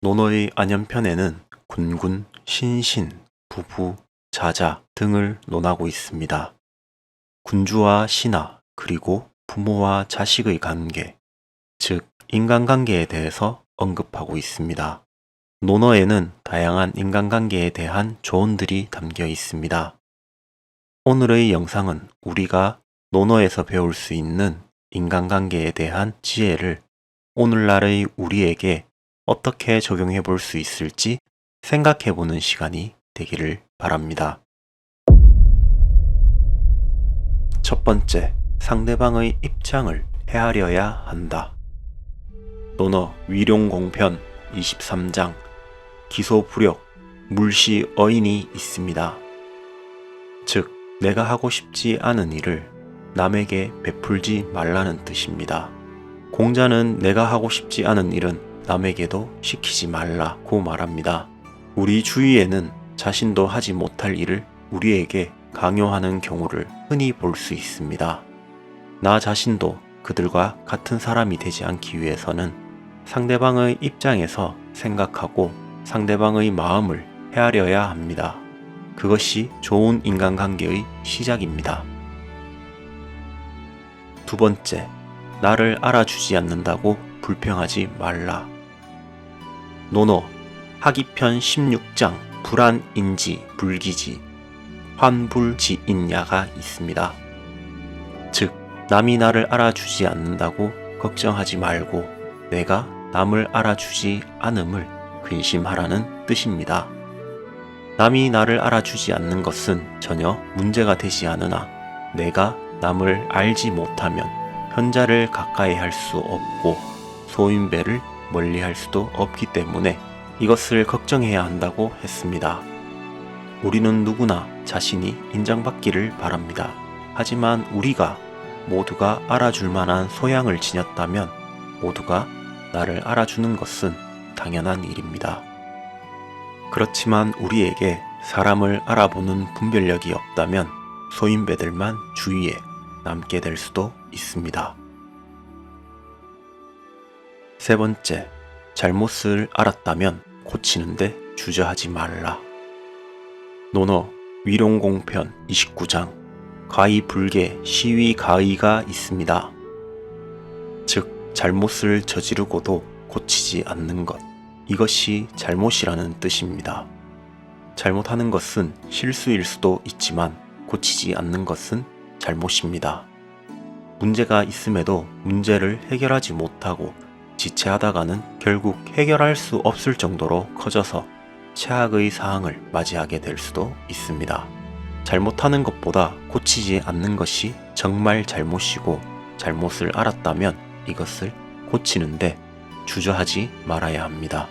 논어의 안연편에는 군군, 신신, 부부, 자자 등을 논하고 있습니다. 군주와 신하, 그리고 부모와 자식의 관계, 즉, 인간관계에 대해서 언급하고 있습니다. 논어에는 다양한 인간관계에 대한 조언들이 담겨 있습니다. 오늘의 영상은 우리가 논어에서 배울 수 있는 인간관계에 대한 지혜를 오늘날의 우리에게 어떻게 적용해 볼 수 있을지 생각해 보는 시간이 되기를 바랍니다. 첫 번째, 상대방의 입장을 헤아려야 한다. 논어 위룡공편 23장 기소불역 물시 어인이 있습니다. 즉, 내가 하고 싶지 않은 일을 남에게 베풀지 말라는 뜻입니다. 공자는 내가 하고 싶지 않은 일은 남에게도 시키지 말라고 말합니다. 우리 주위에는 자신도 하지 못할 일을 우리에게 강요하는 경우를 흔히 볼 수 있습니다. 나 자신도 그들과 같은 사람이 되지 않기 위해서는 상대방의 입장에서 생각하고 상대방의 마음을 헤아려야 합니다. 그것이 좋은 인간관계의 시작입니다. 두 번째, 나를 알아주지 않는다고 불평하지 말라. 논어 하기편 16장 불안인지 불기지 환불지인야가 있습니다. 즉 남이 나를 알아주지 않는다고 걱정하지 말고 내가 남을 알아주지 않음을 근심하라는 뜻입니다. 남이 나를 알아주지 않는 것은 전혀 문제가 되지 않으나 내가 남을 알지 못하면 현자를 가까이 할 수 없고 소인배를 멀리 할 수도 없기 때문에 이것을 걱정해야 한다고 했습니다. 우리는 누구나 자신이 인정받기를 바랍니다. 하지만 우리가 모두가 알아줄 만한 소양을 지녔다면 모두가 나를 알아주는 것은 당연한 일입니다. 그렇지만 우리에게 사람을 알아보는 분별력이 없다면 소인배들만 주위에 남게 될 수도 있습니다. 세 번째, 잘못을 알았다면 고치는데 주저하지 말라. 논어 위룡공편 29장 가의불개 시위 가의가 있습니다. 즉 잘못을 저지르고도 고치지 않는 것 이것이 잘못이라는 뜻입니다. 잘못하는 것은 실수일 수도 있지만 고치지 않는 것은 잘못입니다. 문제가 있음에도 문제를 해결하지 못하고 지체하다가는 결국 해결할 수 없을 정도로 커져서 최악의 사항을 맞이하게 될 수도 있습니다. 잘못하는 것보다 고치지 않는 것이 정말 잘못이고 잘못을 알았다면 이것을 고치는데 주저하지 말아야 합니다.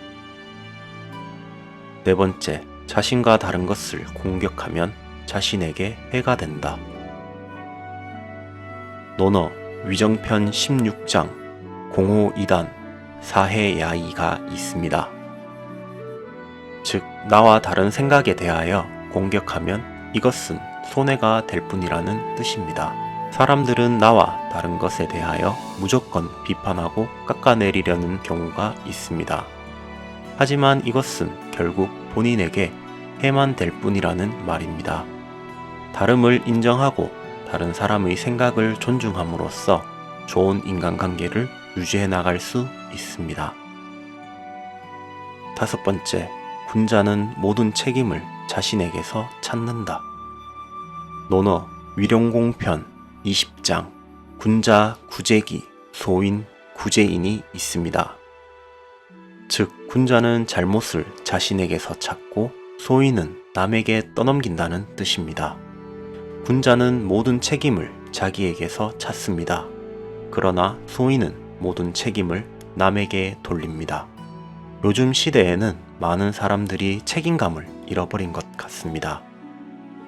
네 번째, 자신과 다른 것을 공격하면 자신에게 해가 된다. 논어 위정편 16장 공호 2단 사해야이가 있습니다. 즉 나와 다른 생각에 대하여 공격하면 이것은 손해가 될 뿐이라는 뜻입니다. 사람들은 나와 다른 것에 대하여 무조건 비판하고 깎아내리려는 경우가 있습니다. 하지만 이것은 결국 본인에게 해만 될 뿐이라는 말입니다. 다름을 인정하고 다른 사람의 생각을 존중함으로써 좋은 인간관계를 유지해 나갈 수 있습니다. 다섯 번째, 군자는 모든 책임을 자신에게서 찾는다. 논어 위룡공편 20장 군자 구제기 소인 구제인이 있습니다. 즉 군자는 잘못을 자신에게서 찾고 소인은 남에게 떠넘긴다는 뜻입니다. 군자는 모든 책임을 자기에게서 찾습니다. 그러나 소인은 모든 책임을 남에게 돌립니다. 요즘 시대에는 많은 사람들이 책임감을 잃어버린 것 같습니다.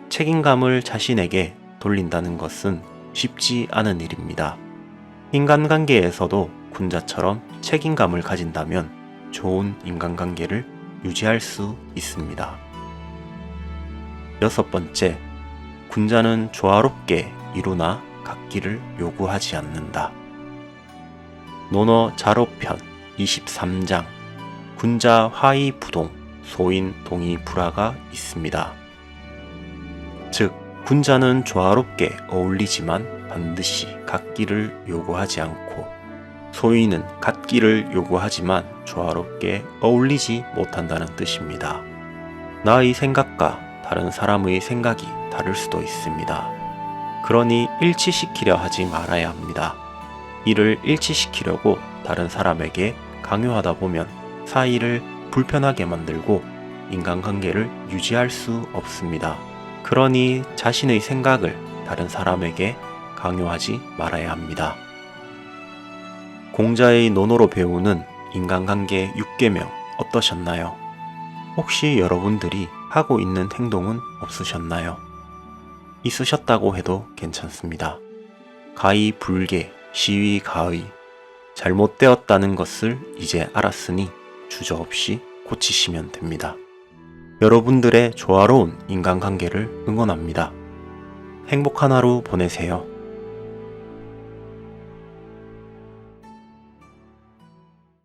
책임감을 자신에게 돌린다는 것은 쉽지 않은 일입니다. 인간관계에서도 군자처럼 책임감을 가진다면 좋은 인간관계를 유지할 수 있습니다. 여섯 번째, 군자는 조화롭게 이루나 갖기를 요구하지 않는다. 논어 자로편 23장 군자 화이 부동, 소인 동이 불화가 있습니다. 즉, 군자는 조화롭게 어울리지만 반드시 같기를 요구하지 않고 소인은 같기를 요구하지만 조화롭게 어울리지 못한다는 뜻입니다. 나의 생각과 다른 사람의 생각이 다를 수도 있습니다. 그러니 일치시키려 하지 말아야 합니다. 이를 일치시키려고 다른 사람에게 강요하다 보면 사이를 불편하게 만들고 인간관계를 유지할 수 없습니다. 그러니 자신의 생각을 다른 사람에게 강요하지 말아야 합니다. 공자의 논어로 배우는 인간관계 6계명 어떠셨나요? 혹시 여러분들이 하고 있는 행동은 없으셨나요? 있으셨다고 해도 괜찮습니다. 가히 불계, 시위 가의, 잘못되었다는 것을 이제 알았으니 주저없이 고치시면 됩니다. 여러분들의 조화로운 인간관계를 응원합니다. 행복한 하루 보내세요.